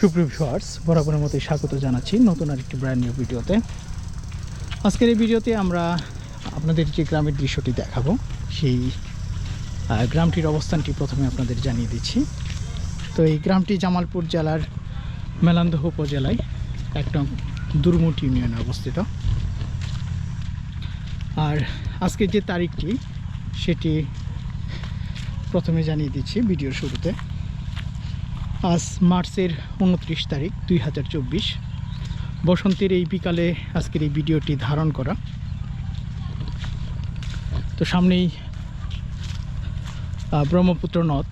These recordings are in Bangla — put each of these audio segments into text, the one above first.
সুপ্রিয় ভিউয়ার্স, বরাবরের মতোই স্বাগত জানাচ্ছি নতুন আরেকটি ব্র্যান্ড নিউ ভিডিওতে। আজকের এই ভিডিওতে আমরা আপনাদের যে গ্রামের দৃশ্যটি দেখাবো, সেই গ্রামটির অবস্থানটি প্রথমে আপনাদের জানিয়ে দিচ্ছি। তো এই গ্রামটি জামালপুর জেলার মেলান্দহ উপজেলায় একদম দুর্মুট ইউনিয়নে অবস্থিত। আর আজকে যে তারিখটি, সেটি প্রথমে জানিয়ে দিচ্ছি ভিডিওর শুরুতে। আজ মার্চের উনত্রিশ তারিখ, দুই হাজার চব্বিশ। বসন্তের এই বিকালে আজকের এই ভিডিওটি ধারণ করা। তো সামনেই ব্রহ্মপুত্র নদ।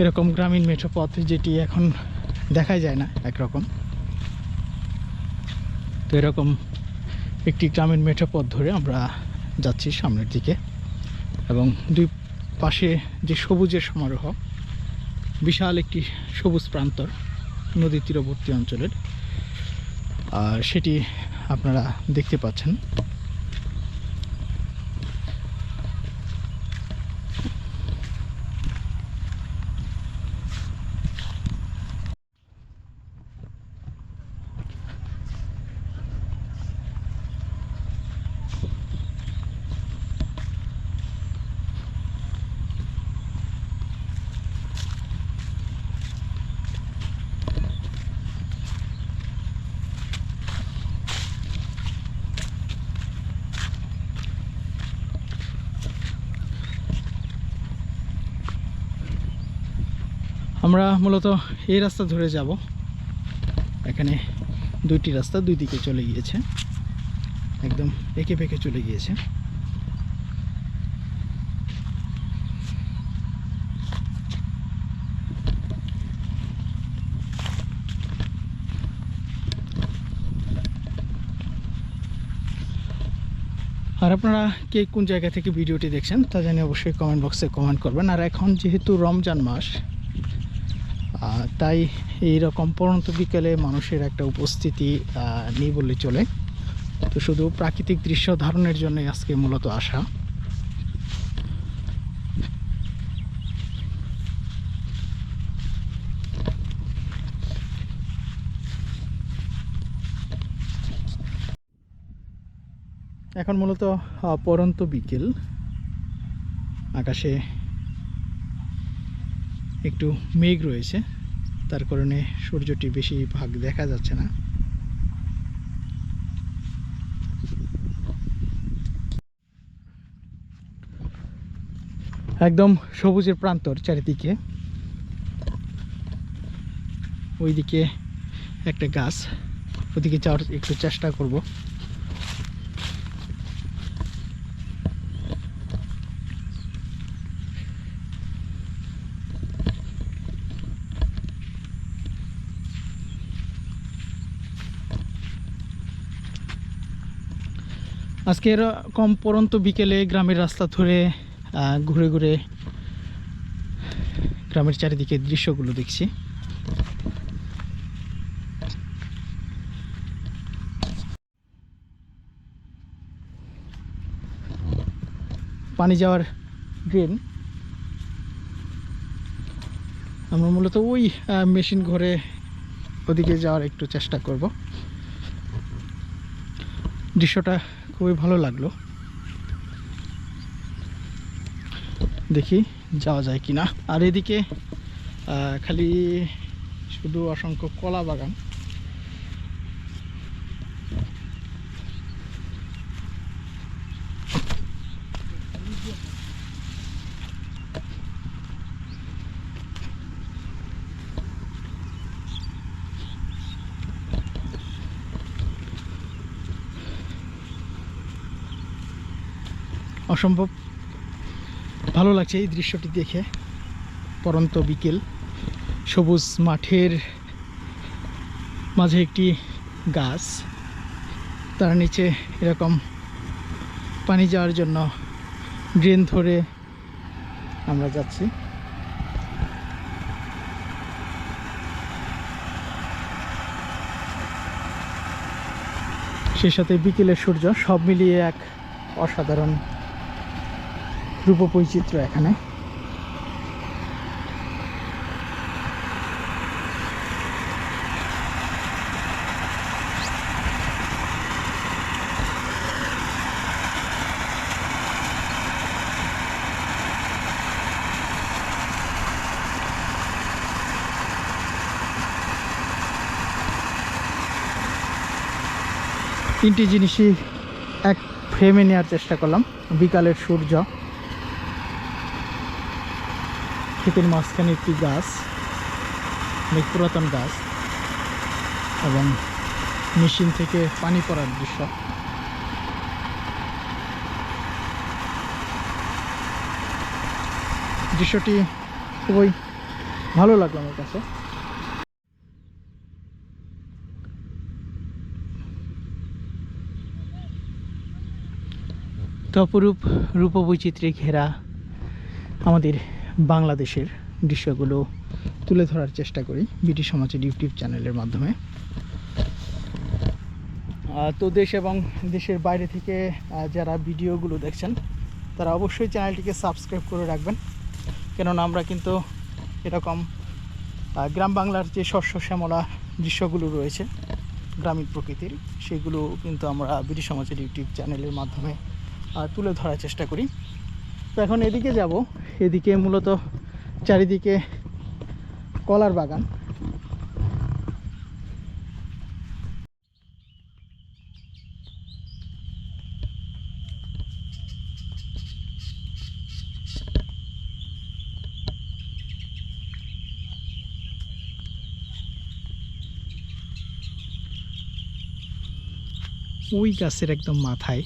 এরকম গ্রামীণ মেঠো পথ যেটি এখন দেখাই যায় না, একরকম। তো এরকম একটি গ্রামীণ মেঠো পথ ধরে আমরা যাচ্ছি সামনের দিকে। এবং দুই পাশে যে সবুজের সমারোহ, বিশাল একটি সবুজ প্রান্তর নদীর তীরবর্তী অঞ্চলের। আর সেটি আপনারা দেখতে পাচ্ছেন। আমরা মূলত এই রাস্তা ধরে যাব। এখানে দুইটি রাস্তা দুই দিকে চলে গিয়েছে। একদম এঁকে বেঁকে চলে গিয়েছে। আর আপনারা কে কোন জায়গা থেকে ভিডিওটি দেখছেন তা জানি অবশ্যই কমেন্ট বক্সে কমেন্ট করবেন। আর এখন যেহেতু রমজান মাস তাই এই রকম পরন্ত বিকেলে মানুষের একটা উপস্থিতি নেই বললে চলে। তো শুধু প্রাকৃতিক দৃশ্য ধারণের জন্যই আজকে মূলত আসা। এখন মূলত পরন্ত বিকেল। আকাশে একটু মেঘ রয়েছে। তার কারণে সূর্যটি বেশি ভাগ দেখা যাচ্ছে না। একদম সবুজের প্রান্তর চারিদিকে। ওইদিকে একটা গাছ। ওদিকে যাওয়ার একটু চেষ্টা করব। আজকে এরকম পরন্ত বিকেলে গ্রামের রাস্তা ধরে ঘুরে ঘুরে গ্রামের চারিদিকে দৃশ্যগুলো দেখছি। পানি যাওয়ার ড্রেন আমরা মূলত ওই মেশিন ঘরে ওদিকে যাওয়ার একটু চেষ্টা করব। দৃশ্যটা খুবই ভালো লাগল। দেখি যাওয়া যায় কিনা। আর এদিকে খালি শুধু অসংখ্য কলা বাগান। অসম্ভব। ভালো লাগছে এই দৃশ্যটি দেখে। পরন্ত বিকেল। সবুজ মাঠের মাঝে একটি গাছ। তার নিচে এরকম পানি যাওয়ার জন্য ড্রেন ধরে আমরা যাচ্ছি। সেই সাথে বিকেলের সূর্য সব মিলিয়ে এক অসাধারণ রূপবৈচিত্র্য এখানে। তিনটি জিনিসই এক ফ্রেমে নেওয়ার চেষ্টা করলাম। বিকালের সূর্য। ক্ষেতের মাঝখানে একটি গাছ, অনেক পুরাতন গাছ এবং মেশিন থেকে পানি পড়ার দৃশ্য। দৃশ্যটি খুবই ভালো লাগল আমার কাছে। তো অপরূপ রূপবৈচিত্র্যে ঘেরা আমাদের বাংলাদেশের দৃশ্যগুলো তুলে ধরার চেষ্টা করি বিটি সমাজের ইউটিউব চ্যানেলের মাধ্যমে। তো দেশ এবং দেশের বাইরে থেকে যারা ভিডিওগুলো দেখছেন, তারা অবশ্যই চ্যানেলটিকে সাবস্ক্রাইব করে রাখবেন। কেননা আমরা কিন্তু এরকম গ্রাম বাংলার যে শস্য শ্যামলা দৃশ্যগুলো রয়েছে, গ্রামীণ প্রকৃতির, সেগুলো কিন্তু আমরা বিটি সমাজের ইউটিউব চ্যানেলের মাধ্যমে তুলে ধরার চেষ্টা করি। তো এখন এদিকে যাব। এদিকে মূলত চারিদিকে কলার বাগান। ওই গাছের একদম মাথায়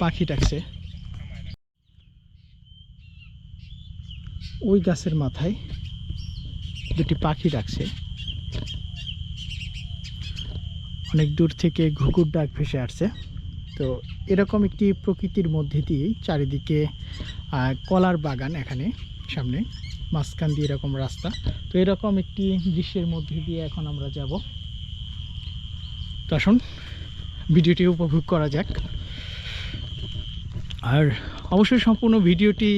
পাখি ডাকছে। ওই গাছের মাথায় দুটি পাখি ডাকছে। অনেক দূর থেকে ঘুঘুর ডাক ভেসে আসছে। তো এরকম একটি প্রকৃতির মধ্যে দিয়েই চারিদিকে কলার বাগান এখানে সামনে, মাঝখান দিয়ে এরকম রাস্তা। তো এরকম একটি দৃশ্যের মধ্যে দিয়ে এখন আমরা যাব। তো আসুন, ভিডিওটি উপভোগ করা যাক। আর অবশ্যই সম্পূর্ণ ভিডিওটি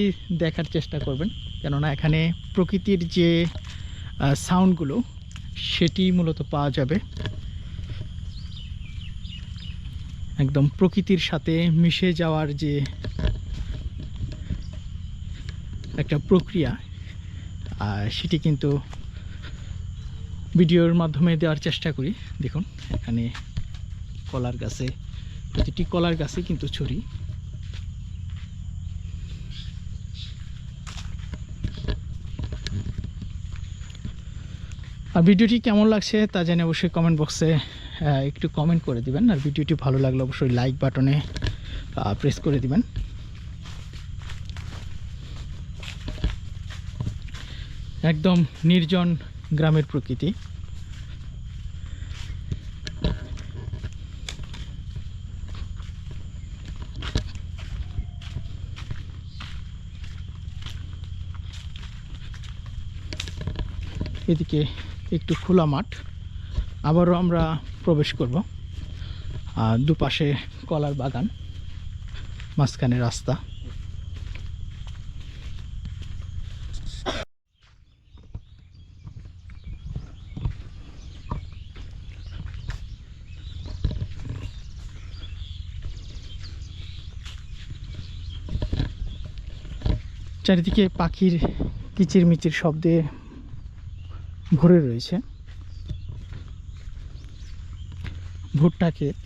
দেখার চেষ্টা করবেন। কেননা এখানে প্রকৃতির যে সাউন্ডগুলো সেটি মূলত পাওয়া যাবে। একদম প্রকৃতির সাথে মিশে যাওয়ার যে একটা প্রক্রিয়া সেটি কিন্তু ভিডিওর মাধ্যমে দেওয়ার চেষ্টা করি। দেখুন, এখানে কলার গাছে, প্রতিটি কলার গাছে কিন্তু ছড়ি। আর ভিডিওটি কেমন লাগছে তা জানি অবশ্যই কমেন্ট বক্সে একটু কমেন্ট করে দিবেন। আর ভিডিওটি ভালো লাগলে অবশ্যই লাইক বাটনে প্রেস করে দিবেন। একদম নির্জন গ্রামের প্রকৃতি। এদিকে একটু খোলা মাঠ। আবারও আমরা প্রবেশ করব। আর দুপাশে কলার বাগান, মাঝখানে রাস্তা। চারিদিকে পাখির কিচিরমিচির শব্দে ভরে রয়েছে। ভুট্টা ক্ষেত।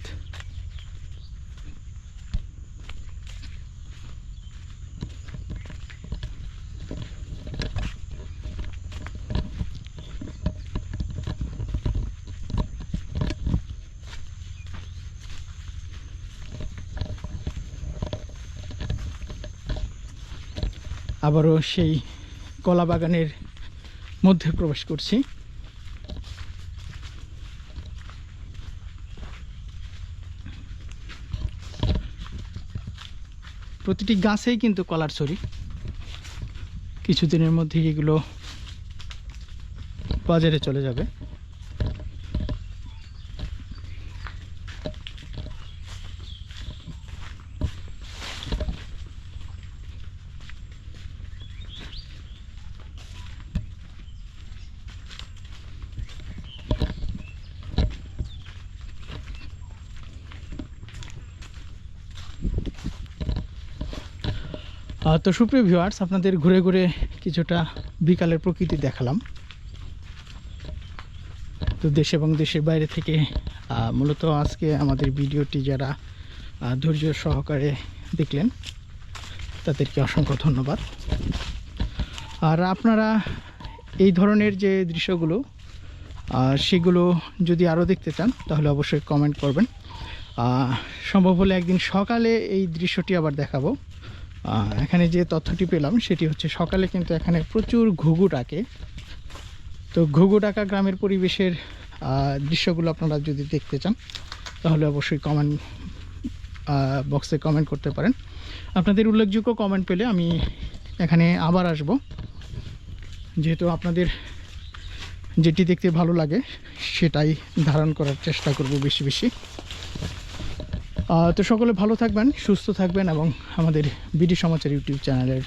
আবারও সেই কলা বাগানের মধ্যে প্রবেশ করছি। প্রতিটি গাছেই কিন্তু কলার ছড়ি। কিছুদিনের মধ্যে এগুলো বাজারে চলে যাবে। তো সুপ্রিয় ভিউয়ার্স আপনাদের ঘুরে ঘুরে কিছুটা বিকালের প্রকৃতি দেখালাম। তো দেশ এবং দেশের বাইরে থেকে মূলত আজকে আমাদের ভিডিওটি যারা ধৈর্য সহকারে দেখলেন, তাদেরকে অসংখ্য ধন্যবাদ। আর আপনারা এই ধরনের যে দৃশ্যগুলো সেগুলো যদি আরও দেখতে চান, তাহলে অবশ্যই কমেন্ট করবেন। সম্ভব হলে একদিন সকালে এই দৃশ্যটি আবার দেখাবো। এখানে যে তথ্যটি পেলাম, সেটি হচ্ছে সকালে কিন্তু এখানে প্রচুর ঘুঘু ডাকে। তো ঘুঘু ডাকা গ্রামের পরিবেশের দৃশ্যগুলো আপনারা যদি দেখতে চান, তাহলে অবশ্যই কমেন্ট বক্সে কমেন্ট করতে পারেন। আপনাদের উল্লেখযোগ্য কমেন্ট পেলে আমি এখানে আবার আসব। যেহেতু আপনাদের যেটি দেখতে ভালো লাগে, সেটাই ধারণ করার চেষ্টা করব বেশি বেশি। তো সকলে ভালো থাকবেন, সুস্থ থাকবেন এবং আমাদের বিডি সমাচার ইউটিউব চ্যানেলের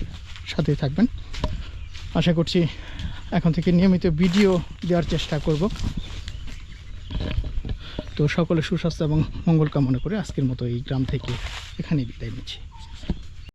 সাথে থাকবেন। আশা করছি এখন থেকে নিয়মিত ভিডিও দেওয়ার চেষ্টা করব। তো সকলে সুস্বাস্থ্য এবং মঙ্গল কামনা করে আজকের মতো এই গ্রাম থেকে এখানেই বিদায় নিচ্ছি।